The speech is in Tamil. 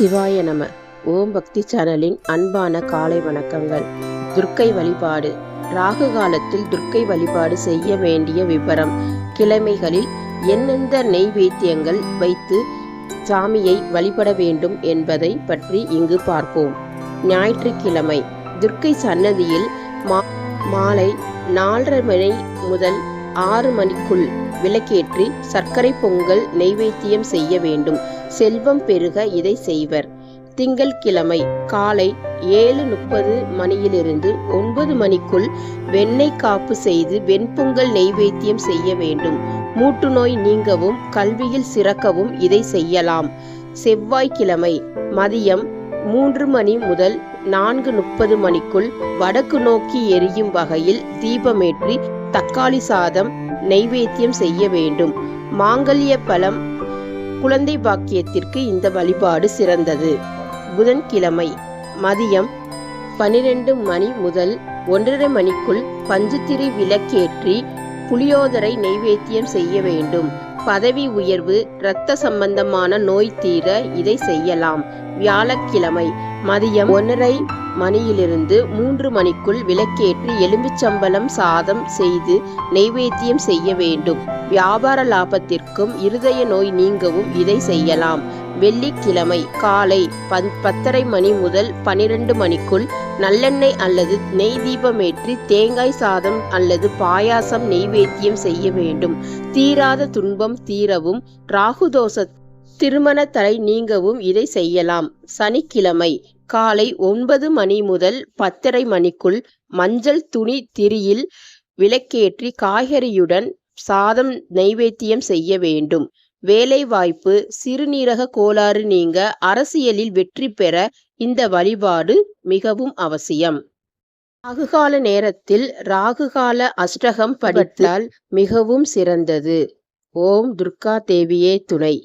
சிவாய நம. ஓம் பக்தி சேனலின் அன்பான காலை வணக்கங்கள். துர்க்கை வழிபாடு. ராகு காலத்தில் துர்க்கை வழிபாடு செய்ய வேண்டிய விவரம் கிழமைகளில் எந்தெந்த நெய்வேத்தியங்கள் வைத்து சாமியை வழிபட வேண்டும் என்பதை பற்றி இங்கு பார்ப்போம். ஞாயிற்றுக்கிழமை. துர்க்கை சன்னதியில் மா மாலை நாலரை மணி முதல் ஆறு மணிக்குள் விளக்கேற்றி சர்க்கரை பொங்கல் நெய்வேத்தியம் செய்ய வேண்டும். செல்வம் பெருக இதை செய்வர். திங்கள் கிழமை காலை ஏழு முப்பது மணியிலிருந்து ஒன்பது மணிக்குள் வெண்ணெய் காப்பு செய்து வெண்பொங்கல் நெய்வேத்தியம் செய்ய வேண்டும். மூட்டு நோய் நீங்கவும் கல்வியில் சிறக்கவும் இதை செய்யலாம். செவ்வாய்க்கிழமை மதியம் மூன்று மணி முதல் நான்கு முப்பது மணிக்குள் வடக்கு நோக்கி எரியும் வகையில் தீபமேற்றி தக்காளி சாதம் நெய்வேத்தியம் செய்ய வேண்டும். மாங்கல்ய பலம் குழந்தை பாக்கியத்திற்கு இந்த வழிபாடு சிறந்தது. புதன்கிழமை மதியம் பனிரெண்டு மணி முதல் ஒன்றரை மணிக்குள் பஞ்சுத்திரி விளக்கேற்றி புளியோதரை நெய்வேத்தியம் செய்ய வேண்டும். பதவி உயர்வு இரத்த சம்பந்தமான நோய் தீர இதை செய்யலாம். வியாழக்கிழமை மதியம் ஒன்றரை மணியிலிருந்து மூன்று மணிக்குள் விளக்கேற்றி எலும்புச்சம்பளம் சாதம் செய்து நெய்வேத்தியம் செய்ய வேண்டும். வியாபார லாபத்திற்கும் இருதய நோய் நீங்கவும் இதை செய்யலாம். வெள்ளிக்கிழமை காலை பத் பத்தரை மணி முதல் பனிரெண்டு மணிக்குள் நல்லெண்ணெய் அல்லது நெய் தீபமேற்றி தேங்காய் சாதம் அல்லது பாயாசம் நெய்வேத்தியம் செய்ய வேண்டும். தீராத துன்பம் தீரவும் ராகுதோஷ திருமண தடை நீங்கவும் இதை செய்யலாம். சனிக்கிழமை காலை ஒன்பது மணி முதல் பத்தரை மணிக்குள் மஞ்சள் துணி திரியில் விளக்கேற்றி காய்கறியுடன் சாதம் நைவேத்தியம் செய்ய வேண்டும். வேலைவாய்ப்பு சிறுநீரக கோளாறு நீங்க அரசியலில் வெற்றி பெற இந்த வழிபாடு மிகவும் அவசியம். ராகுகால நேரத்தில் ராகுகால அஷ்டகம் படித்தால் மிகவும் சிறந்தது. ஓம் துர்கா தேவியே துணை.